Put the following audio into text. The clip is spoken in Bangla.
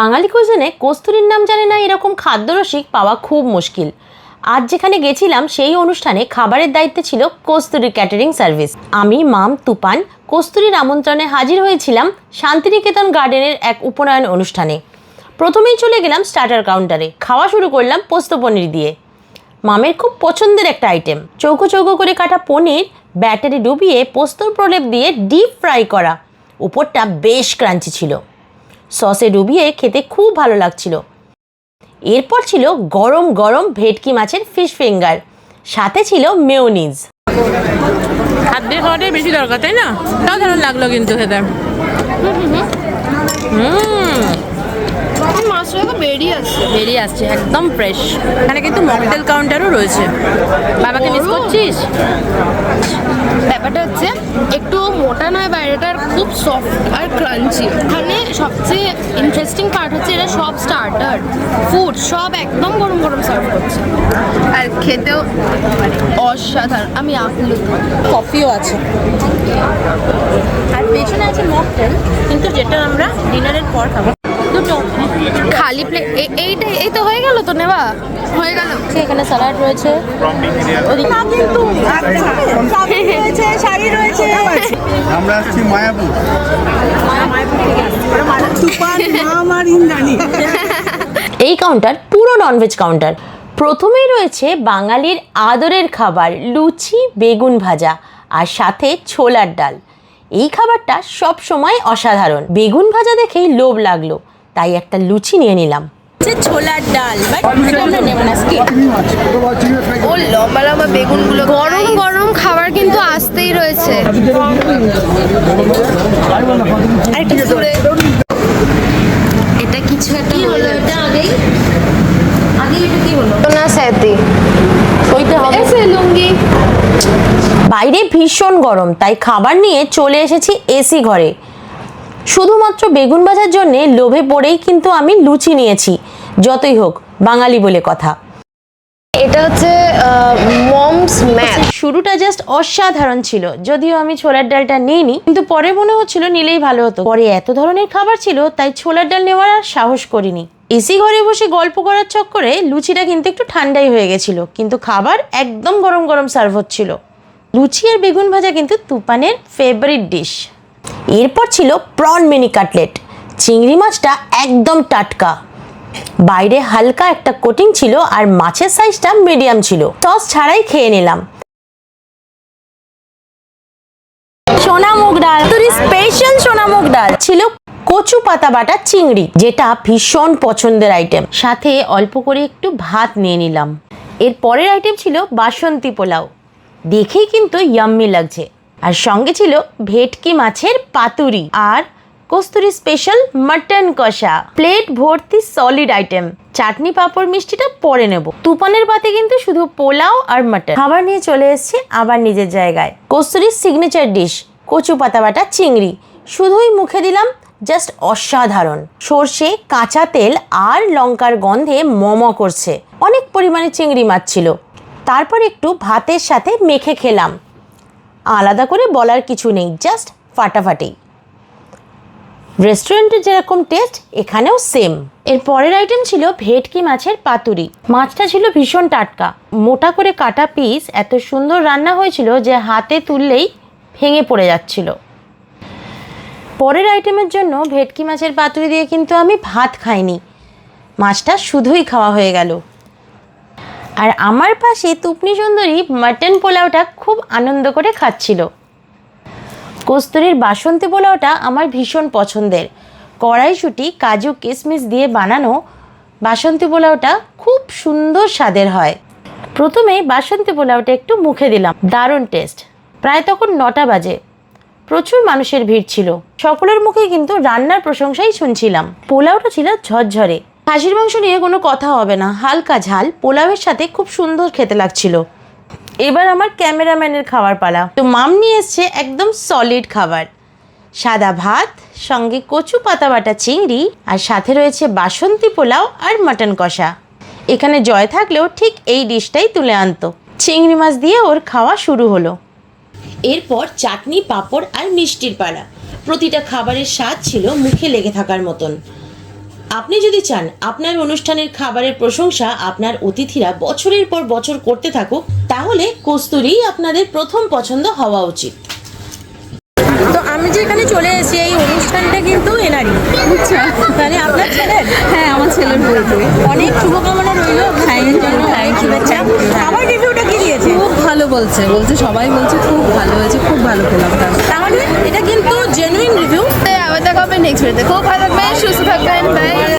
বাঙালি কুইজনে কস্তুরীর নাম জানে না এরকম খাদ্যরসিক পাওয়া খুব মুশকিল। আজ যেখানে গেছিলাম, সেই অনুষ্ঠানে খাবারের দায়িত্বে ছিল কস্তুরি ক্যাটারিং সার্ভিস আমি, মাম তুপান কস্তুরীর আমন্ত্রণে হাজির হয়েছিলাম শান্তিনিকেতন গার্ডেনের এক উপনয়ন অনুষ্ঠানে। প্রথমেই চলে গেলাম স্টার্টার কাউন্টারে খাওয়া শুরু করলাম পোস্ত পনির দিয়ে। মামের খুব পছন্দের একটা আইটেম চৌকো চৌকো করে কাটা পনির, ব্যাটারি ডুবিয়ে পোস্তর প্রলেপ দিয়ে ডিপ ফ্রাই করা। উপরটা বেশ ক্রাঞ্চি ছিল। সসে ডুবিয়ে খেতে খুব ভালো লাগছিল। এরপর ছিল গরম গরম ভেটকি মাছের ফিশ ফিঙ্গার সাথে ছিল মেয়োনিজ হাত দিয়ে খাওয়াটাই বেশি দরকার তাই না? তাও দারুণ লাগল কিন্তু খেতে। হুম। মাছটা তো বেরিয়ে আসছে। বেরিয়ে আসছে একদম ফ্রেশ এখানে কিন্তু মকটেল কাউন্টারও রয়েছে। বাবাকে মিস করছিস? ব্যাপারটা হচ্ছে একটু মোটা নয় বাইরেটার খুব সফট আর ক্রাঞ্চি এখানে সবচেয়ে ইন্টারেস্টিং পার্ট হচ্ছে এটা সব স্টার্টার ফুড সব একদম গরম গরম সার্ভ করছে। আর খেতেও অসাধারণ। আমি আপ্লুত কফিও আছে। আর পেছনে আছে মকটেল কিন্তু যেটা আমরা ডিনারের পর খাব। দুটো। খালি প্লেট এইটা এই তো হয়ে গেল তো নেওয়া? হয়ে গেল। এখানে স্যালাড রয়েছে। আমরা আসছি মায়াপুর। এই কাউন্টার পুরো ননভেজ কাউন্টার প্রথমেই রয়েছে বাঙালির আদরের খাবার লুচি বেগুন ভাজা আর সাথে ছোলার ডাল। এই খাবারটা সব সময় অসাধারণ। বেগুন ভাজা দেখেই লোভ লাগল। তাই একটা লুচি নিয়ে নিলাম। ছোলার ডাল বাট আমরা নেব না ও লম্বা লম্বা বেগুনগুলো গরম গরম খাবার কিন্তু আসতেই রয়েছে। এটা কিছু একটা হলো? এটা আগেই? আগেই এটা কি হলো? না স্যাতি সইতে হবে। লুঙ্গি। বাইরে ভীষণ গরম তাই খাবার নিয়ে চলে এসেছি এসি ঘরে। শুধুমাত্র বেগুন ভাজার জন্য লোভে পড়েই কিন্তু আমি লুচি নিয়েছি। যতই হোক বাঙালি বলে কথা। এটা হচ্ছে মমস ম্যাথ শুরুটা জাস্ট অসাধারণ ছিল। যদিও আমি ছোলার ডালটা নিইনি কিন্তু পরে মনে হচ্ছিল নিলেই ভালো হতো। পরে এত ধরনের খাবার ছিল তাই ছোলার ডাল নেওয়ার আর সাহস করিনি। এসি ঘরে বসে গল্প করার চক্করে লুচিটা কিন্তু একটু ঠান্ডাই হয়ে গেছিল কিন্তু খাবার একদম গরম গরম সার্ভ হচ্ছিল। লুচি আর বেগুন ভাজা কিন্তু তুপানের ফেভারিট ডিশ এরপর ছিল প্রন মিনি কাটলেট চিংড়ি মাছটা একদম টাটকা। বাইরে হালকা একটা কোটিং ছিল আর মাছের সাইজটা মিডিয়াম ছিল। টস ছাড়াই খেয়ে নিলাম। সোনা মুগ ডাল। তোর স্পেশাল সোনা মুগ ডাল ছিল কচু পাতা বাটা চিংড়ি, যেটা ভীষণ পছন্দের আইটেম সাথে অল্প করে একটু ভাত নিয়ে নিলাম। এর পরের আইটেম ছিল বাসন্তী পোলাও। দেখেই কিন্তু ইয়াম্মি লাগছে। আর সঙ্গে ছিল ভেটকি মাছের পাতুরি আর কস্তুরি স্পেশাল মাটন কষা। প্লেট ভর্তি সলিড আইটেম চাটনি পাঁপড় মিষ্টিটা পরে নেব। তুফানের পাতে কিন্তু শুধু পোলাও আর মাটন। খাবার নিয়ে চলে এসেছে আবার নিজের জায়গায়। কস্তুরির সিগনেচার ডিশ কচু পাতা বাটা চিংড়ি। শুধুই মুখে দিলাম জাস্ট অসাধারণ। সর্ষে, কাঁচা তেল আর লঙ্কার গন্ধে মম করছে। অনেক পরিমাণে চিংড়ি মাছ ছিল। তারপর একটু ভাতের সাথে মেখে খেলাম। আলাদা করে বলার কিছু নেই জাস্ট ফাটাফাটি। রেস্টুরেন্টের যেরকম টেস্ট এখানেও সেম এর পরের আইটেম ছিল ভেটকি মাছের পাতুরি। মাছটা ছিল ভীষণ টাটকা। মোটা করে কাটা পিস এত সুন্দর রান্না হয়েছিল যে হাতে তুললেই ভেঙে পড়ে যাচ্ছিল। পরের আইটেমের জন্য ভেটকি মাছের পাতুরি দিয়ে কিন্তু আমি ভাত খাইনি। মাছটা শুধুই খাওয়া হয়ে গেল। আর আমার পাশে তুপনি সুন্দরী মাটন পোলাওটা খুব আনন্দ করে খাচ্ছিল। কস্তুরীর বাসন্তী পোলাওটা আমার ভীষণ পছন্দের। কড়াইশুঁটি, কাজু কিশমিশ দিয়ে বানানো বাসন্তী পোলাওটা খুব সুন্দর স্বাদের হয়। প্রথমে বাসন্তী পোলাওটা একটু মুখে দিলাম, দারুণ টেস্ট। প্রায় তখন নটা বাজে। প্রচুর মানুষের ভিড় ছিল। সকলের মুখে কিন্তু রান্নার প্রশংসাই শুনছিলাম। পোলাওটা ছিল ঝরঝরে। খাসির মাংস নিয়ে কোনো কথা হবে না। হালকা ঝাল, পোলাওয়ের সাথে খুব সুন্দর খেতে লাগছিল। এবার আমার ক্যামেরাম্যানের খাবার পালা। তো মাম নিয়ে এসছে একদম সলিড খাবার। সাদা ভাত, সঙ্গে কচু পাতা বাটা চিংড়ি, আর সাথে রয়েছে বাসন্তী পোলাও আর মাটন কষা। এখানে জয় থাকলেও ঠিক এই ডিশটাই তুলে আনতো। চিংড়ি মাছ দিয়ে ওর খাওয়া শুরু হলো। এরপর চাটনি, পাঁপড় আর মিষ্টির পালা। প্রতিটা খাবারের স্বাদ ছিল মুখে লেগে থাকার মতন। আপনি যদি চান আপনার অনুষ্ঠানের খাবারের প্রশংসা আপনার অতিথিরা বছরের পর বছর করতে থাকুক তাহলে কস্তুরি আপনাদের প্রথম পছন্দ হওয়া উচিত। তো আমি যে এখানে চলে এসেছি এই অনুষ্ঠানটা কিন্তু এনারই। আচ্ছা। তাহলে আপনার ছেলের? হ্যাঁ আমার ছেলের অনেক শুভকামনা রইল thank you, thank you. আমার রিভিউটা কি দিয়েছে? খুব ভালো বলছে বলছে সবাই বলছে খুব ভালো হয়েছে খুব ভালো পোলাওটা তাহলে এটা কিন্তু নেক্সট ভিডিওতে খুব ভালো থাকবেন সুস্থ থাকবেন বাই